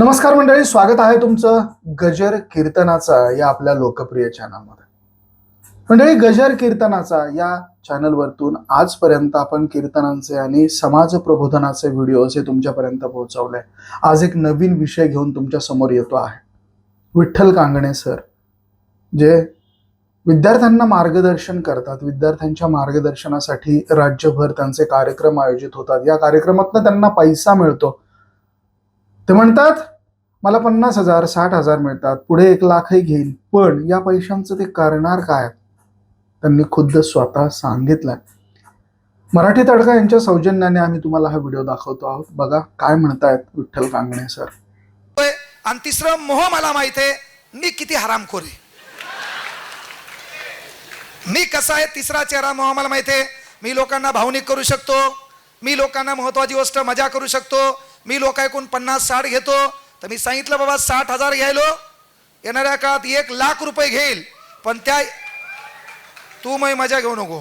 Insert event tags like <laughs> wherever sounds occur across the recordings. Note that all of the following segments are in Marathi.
नमस्कार मंडळी स्वागत आहे तुमचं गजर कीर्तनाचा या आपल्या लोकप्रिय चॅनलमध्ये मंडळी गजर कीर्तनाचा या चॅनलवरतून आजपर्यंत आपण कीर्तनांचे आणि समाज प्रबोधनाचे व्हिडिओज हे तुमच्यापर्यंत पोहोचवले. आज एक नवीन विषय घेऊन तुमच्यासमोर येतो आहे. विठ्ठल कांगणे सर जे विद्यार्थ्यांना मार्गदर्शन करतात विद्यार्थ्यांच्या मार्गदर्शनासाठी राज्यभर त्यांचे कार्यक्रम आयोजित होतात. या कार्यक्रमातनं त्यांना पैसा मिळतो. ते म्हणतात मला पन्नास हजार साठ हजार मिळतात पुढे एक लाखही घेईल. पण या पैशांचं ते करणार काय? त्यांनी खुद्द स्वतः सांगितलंय. मराठी तडका यांच्या सौजन्याने आम्ही तुम्हाला हा व्हिडिओ दाखवतो आहोत. बघा काय म्हणतायत विठ्ठल कांगणे सर. आणि तिसरं मोह मला माहीत आहे मी किती हरामखोर आहे. मी कसा आहे तिसरा चेहरा मोह मला माहीत आहे. मी लोकांना भावनिक करू शकतो. मी लोकांना महत्वाची गोष्ट मजा करू शकतो. मी लोक ऐकून पन्नास साठ घेतो. तर मी सांगितलं बाबा साठ हजार घ्यायलो. येणाऱ्या काळात एक लाख रुपये घेईल. पण त्या तू मग मजा घेऊ नको.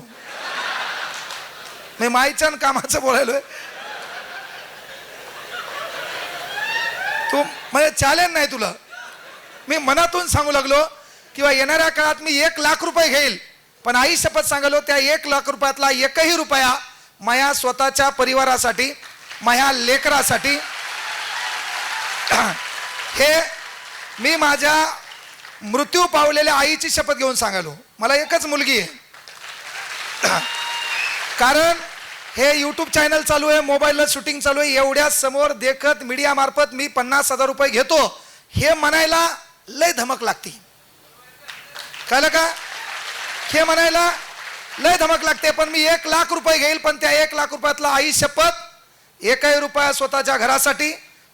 मी माईच्या कामाचं बोलायलोय. तू म्हणजे चॅलेंज नाही तुला. मी मनातून सांगू लागलो किंवा येणाऱ्या काळात मी एक लाख रुपये घेईल. पण आई शपथ सांगलो त्या एक लाख रुपयातला एकही रुपया माया स्वतःच्या परिवारासाठी माझ्या लेकरासाठी <coughs> हे मी माझ्या मृत्यू पावलेल्या आईची शपथ घेऊन सांगालो. मला एकच मुलगी आहे. <coughs> कारण हे यूट्यूब चॅनल चालू आहे मोबाईलला शूटिंग चालू आहे एवढ्या समोर देखत मीडियामार्फत मी पन्नास हजार रुपये घेतो. हे म्हणायला लय धमक लागते. कळलं का? हे म्हणायला लय धमक लागते पण मी एक लाख रुपये घेईल पण त्या एक लाख रुपयातला आई शपथ एकही रुपया स्वतःच्या घरासाठी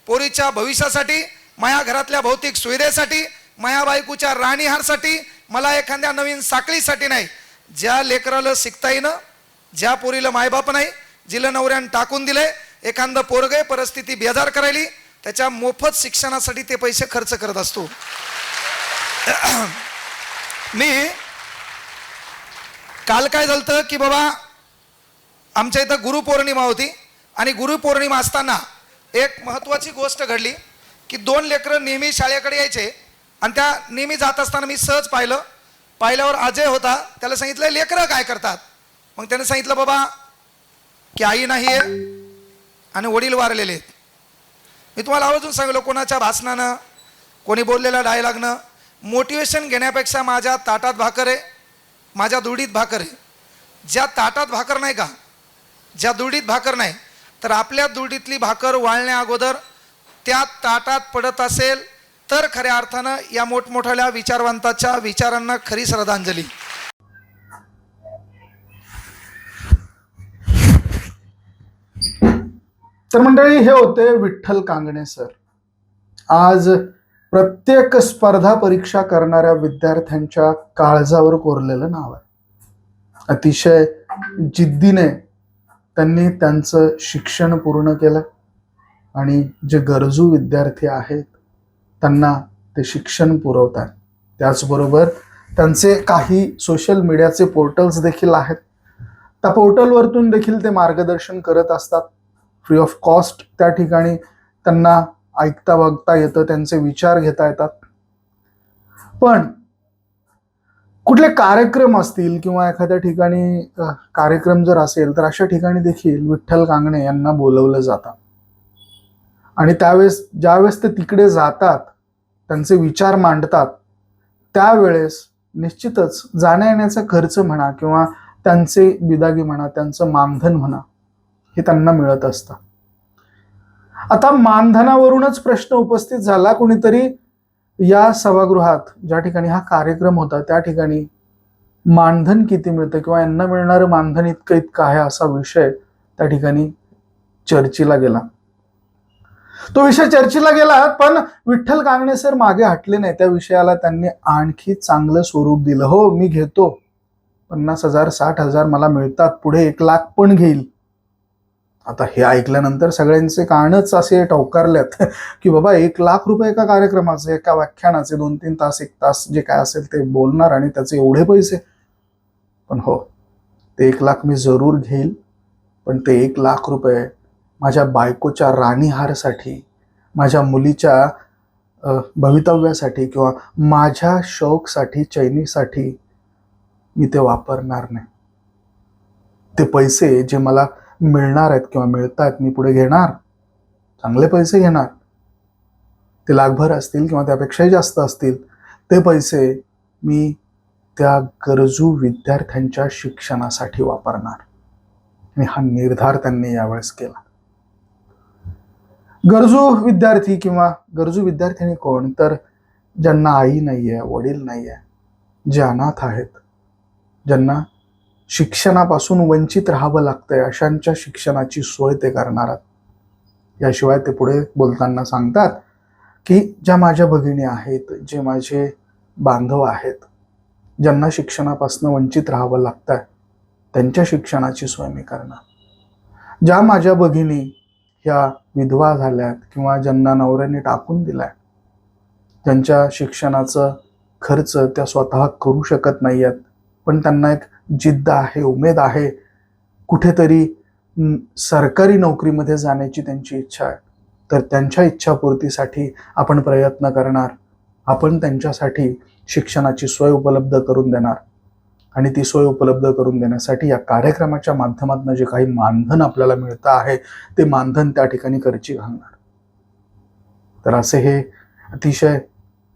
पोरीच्या भविष्यासाठी माया घरातल्या भौतिक सुविधेसाठी माया बायकोच्या राणीहारसाठी मला एखाद्या नवीन साखळीसाठी नाही. ज्या लेकराला शिकता येईनं ज्या पोरीला मायबाप नाही जिला नवऱ्यानं टाकून दिले एखादं पोरगे परिस्थिती बेजार करायली त्याच्या मोफत शिक्षणासाठी ते पैसे खर्च करत असतो. <clears throat> मी काल काय झालं की बाबा आमच्या इथं गुरुपौर्णिमा होती आणि गुरुपौर्णिमा असताना एक महत्त्वाची गोष्ट घडली की दोन लेकरं नेहमी शाळेकडे यायचे आणि त्या नेहमी जात असताना मी सहज पाहिलं. पाहिल्यावर अजय होता. त्याला सांगितलं लेकरं काय करतात? मग त्याने सांगितलं बाबा की आई नाही आहे आणि वडील वारलेले आहेत. मी तुम्हाला आवर्जून सांगितलं कोणाच्या भाषणानं कोणी बोललेल्या डायलॉगनं मोटिवेशन घेण्यापेक्षा माझ्या ताटात भाकर आहे माझ्या दुडीत भाकर आहे. ज्या ताटात भाकर नाही का ज्या दुडीत भाकर नाही तर आपल्या दुडीतली भाकर वाळण्या अगोदर त्या ताटात पडत असेल तर खऱ्या अर्थानं या मोठमोठ्या विचारवंताच्या विचारांना खरी श्रद्धांजली. तर मंडळी हे होते विठ्ठल कांगणे सर. आज प्रत्येक स्पर्धा परीक्षा करणाऱ्या विद्यार्थ्यांच्या काळजावर कोरलेलं नाव आहे. अतिशय जिद्दीने त्यांनी त्यांचं शिक्षण पूर्ण केलं आणि जे गरजू विद्यार्थी आहेत त्यांना ते शिक्षण पुरवतात. त्याचबरोबर त्यांचे काही सोशल मीडियाचे पोर्टल्स देखील आहेत. त्या पोर्टलवरतून देखील ते मार्गदर्शन करत असतात. फ्री ऑफ कॉस्ट त्या ठिकाणी त्यांना ऐकता बघता येतं त्यांचे विचार घेता येतात. पण कुठले कार्यक्रम असतील किंवा एखाद्या ठिकाणी कार्यक्रम जर असेल तर अशा ठिकाणी देखील विठ्ठल कांगणे यांना बोलवलं जातं. आणि त्यावेळेस ज्यावेळेस ते तिकडे जातात त्यांचे विचार मांडतात त्यावेळेस निश्चितच जाण्या येण्याचा खर्च म्हणा किंवा त्यांचे बिदागी म्हणा त्यांचं मानधन म्हणा हे त्यांना मिळत असतं. आता मानधनावरूनच प्रश्न उपस्थित झाला कुणीतरी या सभागृहात ज्या ठिकाणी हा कार्यक्रम होता त्या ठिकाणी मानधन किती मिळतं किंवा यांना मिळणारं मानधन इतकं इतकं आहे असा विषय त्या ठिकाणी चर्चेला गेला. तो विषय चर्चेला गेला पण विठ्ठल कांगणे सर मागे हटले नाही त्या विषयाला त्यांनी आणखी चांगलं स्वरूप दिलं. हो मी घेतो. पन्नास हजार साठ हजार मला मिळतात. पुढे एक लाख पण घेईल. आता हे ऐकल्यानंतर सगळ्यांचे कानच असे टवकारल्यात <laughs> की बाबा एक लाख रुपये एका कार्यक्रमाचे एका व्याख्यानाचे दोन तीन तास एक तास जे काय असेल ते बोलणार आणि त्याचे एवढे पैसे. पण हो ते एक लाख मी जरूर घेईल पण ते एक लाख रुपये माझ्या बायकोच्या राणीहारसाठी माझ्या मुलीच्या भवितव्यासाठी किंवा माझ्या शौकसाठी चैनीसाठी मी ते वापरणार नाही. ते पैसे जे मला मिळणार आहेत किंवा मिळत आहेत मी पुढे घेणार. चांगले पैसे घेणार. ते लाखभर असतील किंवा त्यापेक्षाही जास्त असतील ते पैसे मी त्या गरजू विद्यार्थ्यांच्या शिक्षणासाठी वापरणार. आणि हा निर्धार त्यांनी यावेळेस केला. गरजू विद्यार्थी किंवा गरजू विद्यार्थ्यांनी कोण? तर ज्यांना आई नाही आहे वडील नाही आहे जे अनाथ आहेत ज्यांना शिक्षणापासून वंचित राहावं लागतंय अशांच्या शिक्षणाची सोय ते करणार आहेत. याशिवाय ते पुढे बोलताना सांगतात की ज्या माझ्या भगिनी आहेत जे माझे बांधव आहेत ज्यांना शिक्षणापासून वंचित राहावं लागतंय त्यांच्या शिक्षणाची सोय मी करणार. ज्या माझ्या भगिनी ह्या विधवा झाल्यात किंवा ज्यांना नवऱ्याने टाकून दिलाय ज्यांच्या शिक्षणाचं खर्च त्या स्वतः करू शकत नाही आहेत पण त्यांना एक जिद्द आहे उमेद आहे कुठेतरी सरकारी नोकरीमध्ये जाण्याची त्यांची इच्छा आहे. तर त्यांच्या इच्छापूर्तीसाठी आपण प्रयत्न करणार. आपण त्यांच्यासाठी शिक्षणाची सोय उपलब्ध करून देणार. आणि ती सोय उपलब्ध करून देण्यासाठी या कार्यक्रमाच्या माध्यमातून जे काही मानधन आपल्याला मिळतं आहे ते मानधन त्या ठिकाणी खर्ची घालणार. तर असे हे अतिशय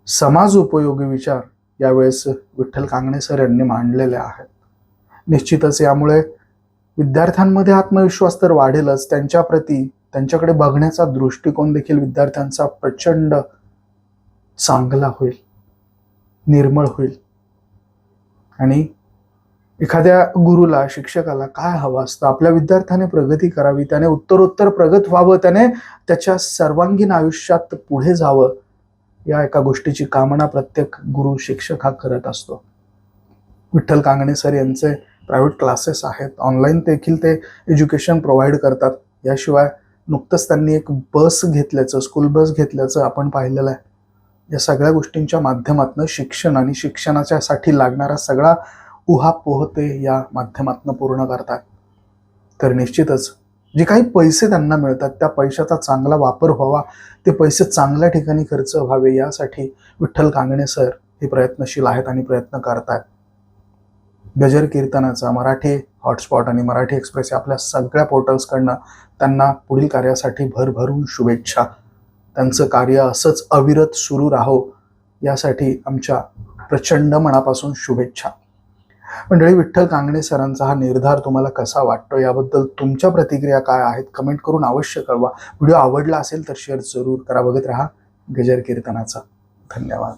समाज उपयोगी विचार यावेळेस विठ्ठल कांगणे सर यांनी मांडलेले आहेत. निश्चितच यामुळे विद्यार्थ्यांमध्ये आत्मविश्वास तर वाढेलच. त्यांच्याप्रती त्यांच्याकडे बघण्याचा दृष्टिकोन देखील विद्यार्थ्यांचा प्रचंड चांगला होईल निर्मळ होईल. आणि एखाद्या गुरुला शिक्षकाला काय हवं असतं? आपल्या विद्यार्थ्याने प्रगती करावी त्याने उत्तरोत्तर प्रगत व्हावं त्याने त्याच्या सर्वांगीण आयुष्यात पुढे जावं या एका गोष्टीची कामना प्रत्येक गुरु शिक्षक हा करत असतो. विठ्ठल कांगणे सर यांचे प्रायव्हेट क्लासेस आहेत. ऑनलाईन देखील ते एज्युकेशन प्रोव्हाइड करतात. याशिवाय नुकतंच त्यांनी एक बस घेतल्याचं स्कूल बस घेतल्याचं आपण पाहिलेलं आहे. या सगळ्या गोष्टींच्या माध्यमातून शिक्षण आणि शिक्षणाच्यासाठी लागणारा सगळा उहापोह ते या माध्यमातून पूर्ण करतात. तर निश्चितच जे काही पैसे त्यांना मिळतात त्या पैशाचा चांगला वापर व्हावा ते पैसे चांगल्या ठिकाणी खर्च व्हावे यासाठी विठ्ठल कांगणे सर हे प्रयत्नशील आहेत आणि प्रयत्न करतात गजर कीर्तनाचा मराठी हॉटस्पॉट आणि मराठी एक्सप्रेस या आपल्या सगळ्या पोर्टल्सकडनं त्यांना पुढील कार्यासाठी भरभरून शुभेच्छा. त्यांचं कार्य असंच अविरत सुरू राहो यासाठी आमच्या प्रचंड मनापासून शुभेच्छा. मंडळी विठ्ठल कांगणे सरांचा हा निर्धार तुम्हाला कसा वाटतो? याबद्दल तुमच्या प्रतिक्रिया काय आहेत? कमेंट करून अवश्य कळवा. व्हिडिओ आवडला असेल तर शेअर जरूर करा. बघत राहा गजर कीर्तनाचा. धन्यवाद.